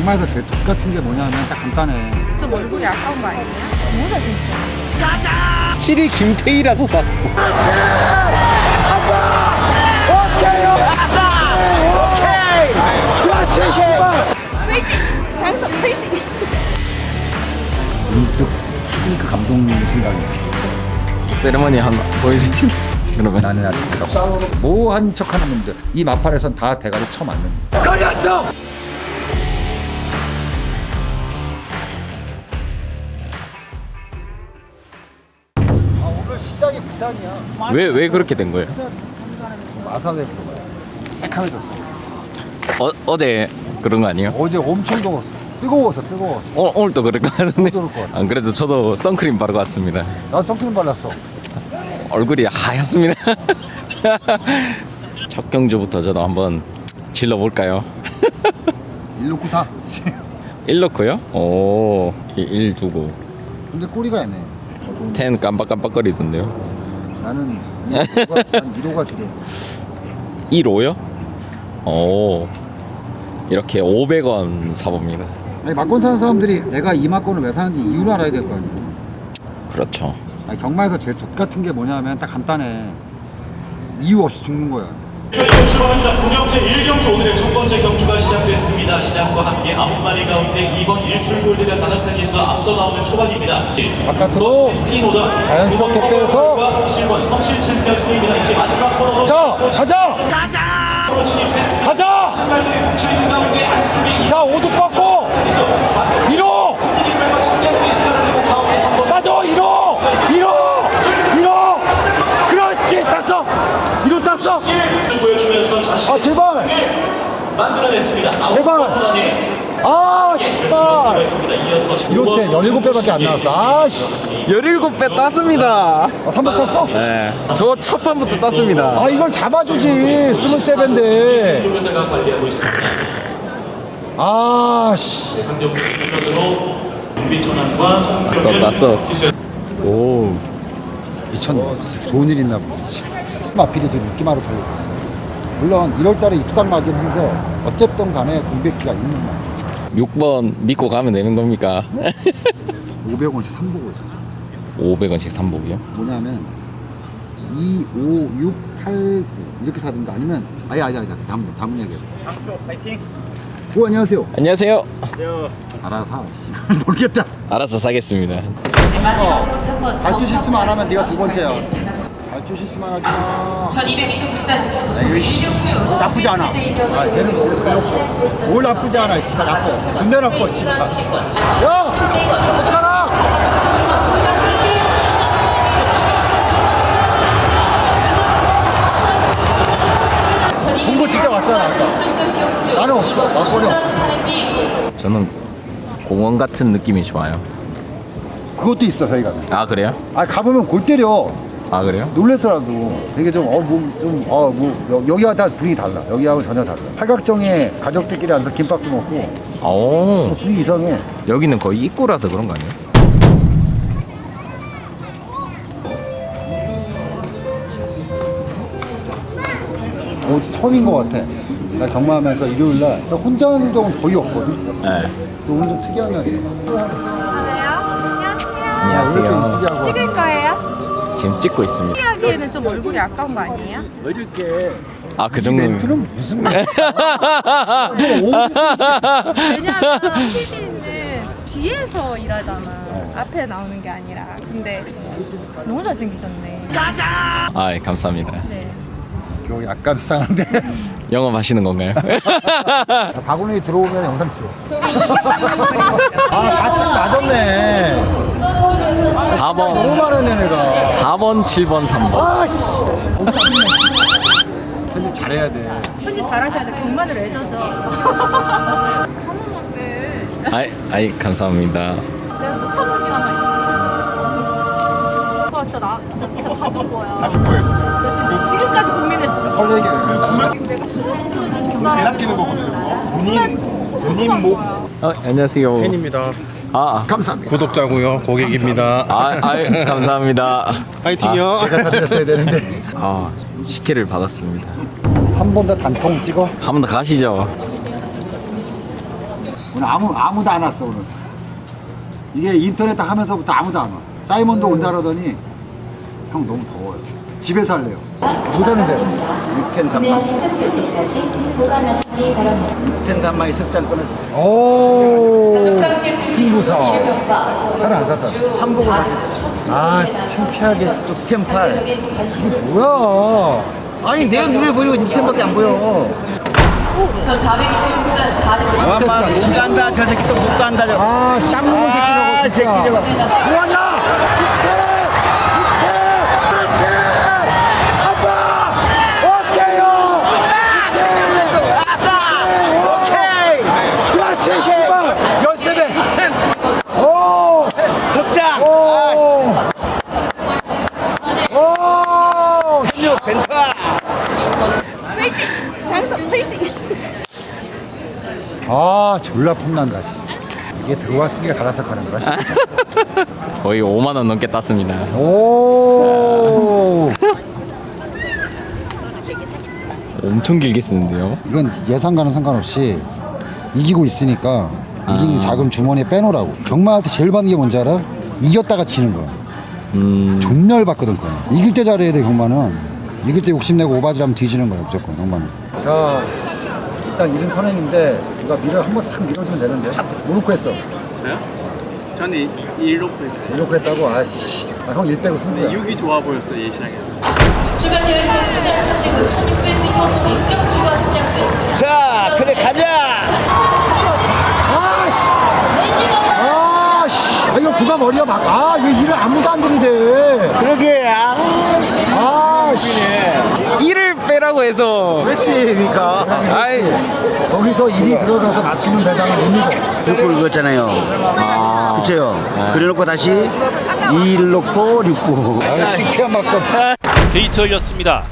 경마에서 제일 족 같은 게 뭐냐면 딱 간단해. 좀 얼굴이 아까운 거 아니에요? 너무 잘생겼어. 7위 김태희라서 샀어. 장서 페이팅! 문득 핑크 감독님 생각이. 세레머니 하나 보여주시나? 그러면 나는 아직 대가 없어. 뭐한 척하는 놈들. 이 마팔에선 다 대가리 쳐맞는. 걸렸어. 왜 왜 그렇게 된 거예요? 마사회 프로가 새카매졌어. 어, 어제 그런 거 아니에요? 어제 엄청 더웠어. 뜨거워서 뜨거웠어. 오, 오늘 또 그럴 것 같은데. 또 그럴 것 같아. 안 그래도 저도 선크림 바르고 왔습니다. 난 선크림 발랐어. 얼굴이 하얗습니다. 첫 경주부터 저도 한번 질러 볼까요? 169사. 1 넣고요. 오, 1 두고 근데 꼬리가 애매해. 어, 좀10 깜빡깜빡거리던데요. 나는 1호가, 난 1호가 지금 1호요? 오, 이렇게 500원 사봅니다. 아니 막권 사는 사람들이 내가 이 막권을 왜 사는지 이유를 알아야 될 거 아니야. 그렇죠. 아니, 경마에서 제일 족 같은 게 뭐냐면 딱 간단해. 이유 없이 죽는 거야. 저희가 출발합니다. 구경제 1경주 오늘의 첫 번째 경주가 시작됐습니다. 시작과 함께 9마리 가운데 2번 일출 골드가 가득한 기수 앞서 나오는 초반입니다. 바깥으로 피노다 자연스럽게 빼서 7번 성실 챔피언 순입니다. 이제 마지막 코너로 자, 가자! 가자! 한 발들이 뭉쳐있는 가운데 안쪽에 자, 오죽 받고! 기수 바깥쪽 1호! 이기별과 신기한 미스가 달리고 가운데 3번 맞아! 1호! 1호! 1호! 그렇지! 땄어! 1호 땄어! 보여주면서 자신의 아, 제발! 만들어냈습니다. 아홉 제발! 번 아, 씨발! 이어서 1호 때 17배밖에 안 나왔어. 아, 씨. 17배 땄습니다. 아, 300 땄어? 네. 저 첫 판부터 땄습니다. 아, 이걸 잡아주지. 23배인데. 조교사가 관리하고 있습니다. 아, 씨. 상대국 송병현. 기수 오, 미쳤네. 좋은 일 있나 보네. 마필이 지금 육기마로 달리고 있어. 물론 1월달에 입상마긴 한데 어쨌든 간에 공백기가 있는 말. 6번 믿고 가면 되는 겁니까? 500원씩 3보고 있어. 500원씩 3복이요? 뭐냐면 2, 5, 6, 8, 9 이렇게 사든가 아니면 아니 아니 아니 다음 다음 얘기해. 파이팅. 오 안녕하세요. 안녕하세요. 알아서 사. 씨. 모르겠다. 알아서 사겠습니다. 마지막으로 3번 발주 실수만 안 하면 네가 두 번째야. 발주 실수만 하지 마. 1200m 부산 뭐 나쁘지 않아. 아, 쟤는 그- 그렇고. 뭘 나쁘지 않아, 씨발 나빠. 존나 나빠, 씨발. 야, 좋잖아. 저는 공원 같은 느낌이 좋아요. 그것도 있어 저희가. 아 그래요? 아 가보면 골 때려. 아 그래요? 놀래서라도 되게 좀어뭐좀어뭐 여기와 다 분위기 달라. 여기하고 전혀 달라. 팔각정에 가족들끼리 앉아서 김밥도 먹고 오, 분위기 이상해. 여기는 거의 입구라서 그런 거 아니에요? 어, 처음인 것 같아. 나 경마하면서 일요일 날 혼자 하는 적은 거의 없거든. 네. 또 오늘 좀 특이한 날이야. 안녕하세요. 찍을 거예요? 지금 찍고 있습니다. 하기에는 좀 얼굴이 아까운 거 아니에요? 어저께 아그이 정도. 멘트는 무슨 어디서 왜냐면 PD는 뒤에서 일하잖아. 앞에 나오는 게 아니라. 근데 너무 잘생기셨네. 아 예, 감사합니다. 네. 교 약간 수상한데. 영업하시는 건가요? 바구니 들어오면 영상 찍어. 아, 4층 낮았네. 4번, 너무 많았네, 내가. 4번, 7번, 3번. 아, 씨. 편집 잘해야 돼. 편집 잘하셔야 돼. 경마늘 애저죠. 빼. 아이, 아이 감사합니다. 내가 못 참은 게 하나 있어. 와, 진짜 나, 진짜, 진짜 다준 거야. 다줄 거예요. 나 진짜 지금까지 고민했었어. 설레게 배 낚이는 거거든요. 군인, 군인 목. 어, 안녕하세요. 팬입니다. 아, 감사합니다. 구독자고요. 고객입니다. 아, 아, 감사합니다. 파이팅요. 제가 사드렸어야 되는데. 아, 식혜를 받았습니다. 한 번 더 단통 찍어. 한 번 더 가시죠. 오늘 아무 아무도 안 왔어 오늘. 이게 인터넷 딱 하면서부터 아무도 안 와. 사이먼도 온다 그러더니 형 너무 더워요. 집에서 할래요. 뭐 사는데요? 구매가 시작될 때까지 보관하시기 바랍니다. 텐단마이 석장 끊었어. 오 승부사. 하나 안 샀잖아. 삼보고 아 창피하게 텐팔. 뭐야? 아니 내가 눈에 보이고 6텐밖에 안 보여. 저 400m 국산 4등 엄마 못 간다. 저 새끼 또못 간다. 저. 아 쌍놈의 아, 새끼라고 진짜. 새끼 저거. 뭐하냐? 그렇지 씨발 연습에 텐. 오 석장. 오. 오. 텐육 텐타. 장석 페이팅. 아 졸라 폼난다 씨. 이게 들어왔으니까 잘한 척하는 거라 씨. 거의 5만 원 넘게 땄습니다. 오 엄청 길게 쓰는데요. 이건 예상과는 상관없이 이기고 있으니까 이긴 아. 자금 주머니에 빼놓으라고 경마한테 제일 받는 게 뭔지 알아? 이겼다가 지는 거야 음, 존나 열받거든 그거 이길 때 잘해야 돼 경마는 이길 때 욕심내고 오바지하면 뒤지는 거야 무조건 경마는 자 일단 일은 선행인데 누가 밀어 한번 싹 밀어주면 되는데 뭐 놓고 했어? 저는 일로프 했어요. 뭐 놓고 했다고? 아씨 아, 형 1 빼고 승부야 6이 좋아 보였어요, 예시장에. 출발대열리고 국산 3등급 1600m 소리 육경주가 시작됐습니다. 자, 그래 가자. 아씨 아 이거 누가 머리야 막아왜 일을 아무도 안 들이대 그러게. 아, 아씨. 일을 빼라고 해서. 그렇지 그러니까. 아이. 거기서 일이 들어가서 맞추는 배당은 의미가 없어 육골 그거잖아요. 아, 그쵸? 그래놓고 다시 2일 놓고 6구. 아 창피한 만큼 게이트 열렸습니다.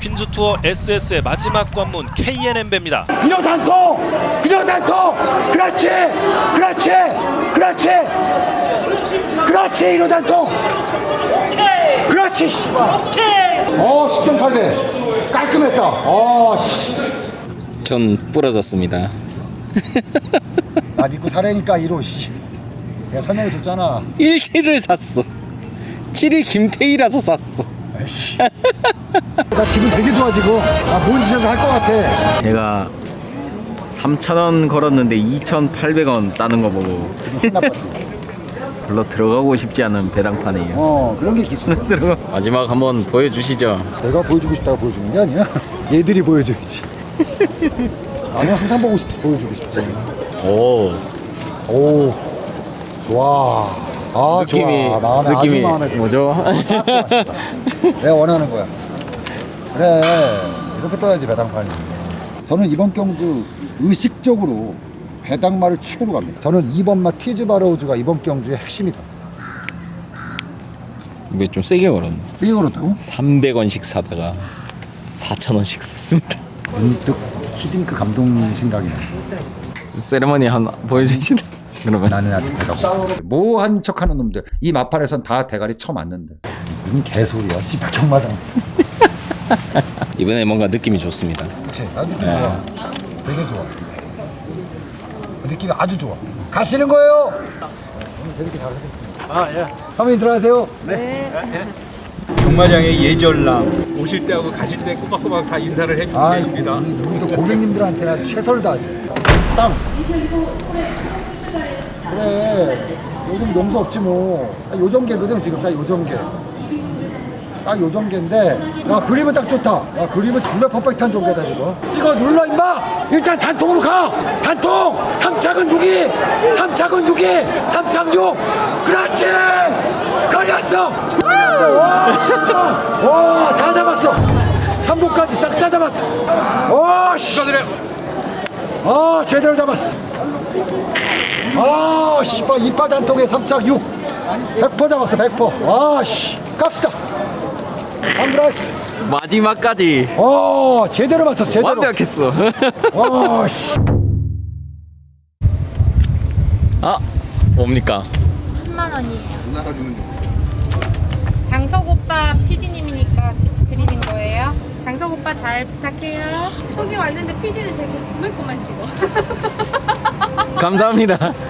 퀸즈 투어 SS의 마지막 관문 KNM배입니다. 이런 단통 이런 단통 그렇지! 그렇지! 그렇지! 그렇지! 이런 단통 그렇지 어 10점 8배 깔끔했다. 어씨. 전 부러졌습니다. 나 믿고 사라니까 이로 씨. 내가 설명해 줬잖아. 1킬을 샀어. 7일 김태희라서 샀어. 아이씨. 나 기분 되게 좋아 지금. 나뭔 짓을 할것 같아. 제가 3,000원 걸었는데 2,800원 따는 거 보고. 기분 나빴지 별로 들어가고 싶지 않은 배당판이에요. 어 그런 게 들어가. 마지막 한번 보여주시죠. 내가 보여주고 싶다고 보여주는 게 아니야? 얘들이 보여줘야지. 나는 항상 보고 싶, 보여주고 싶지. 오, 오. 좋아. 아 느낌이 좋아 마음에 느낌이. 아주 마음에 들어. 뭐죠? 내가 원하는 거야. 그래. 이렇게 떠야지 배당판이. 저는 이번 경주 의식적으로 배당마를 축으로 갑니다. 저는 2번마 티즈바로우즈가 이번 경주의 핵심이다. 이게 좀 세게 걸었네. 세게 걸었다고? 300원씩 사다가 4,000원씩 썼습니다. 문득 히딩크 감독님 생각이 나 세레머니 하나 보여주시다. 그러면. 나는 아직 배가 없어. 뭐한 척하는 놈들. 이 마팔에선 다 대가리 쳐맞는데. 무슨 개소리야. 씨발 경마장 이번에 뭔가 느낌이 좋습니다. 그치? 나 느낌 좋아. 되게 좋아. 그 느낌이 아주 좋아. 가시는 거예요? 오늘 재밌게 잘 하셨습니다 아 예. 사모님 들어가세요. 경마장의 예전랑 오실 때하고 가실 때 꼬박꼬박 다 인사를 해주고 아 계십니다. 우리 누구 또 고객님들한테는 최선을 다하지 땅. 그래. 요즘 용서 없지 뭐. 아, 요정개거든 지금 딱 요정개 딱 요정개인데 야 그림은 딱 좋다. 야 그림은 정말 퍼펙트한 정개다 지금. 찍어 눌러 임마! 일단 단통으로 가! 단통! 삼착은 6이 삼착은 6이 삼착 6 그렇지! 걸렸어! 걸렸어! 와다 잡았어! 3부까지 싹 다 잡았어! 오씨. 아 제대로 잡았어! 아 씨발 이빨 단통에 3착 6 100% 잡았어 100% 와씨! 갑시다 안드라스 마지막까지 어 제대로 맞췄어 제대로 완벽했어. 와 씨 아, 뭡니까? 10만 원이에요. 장석 오빠 PD님이니까 드리는 거예요. 장석 오빠 잘 부탁해요. 저기 왔는데 PD는 제가 계속 구매 것만 찍어. 감사합니다.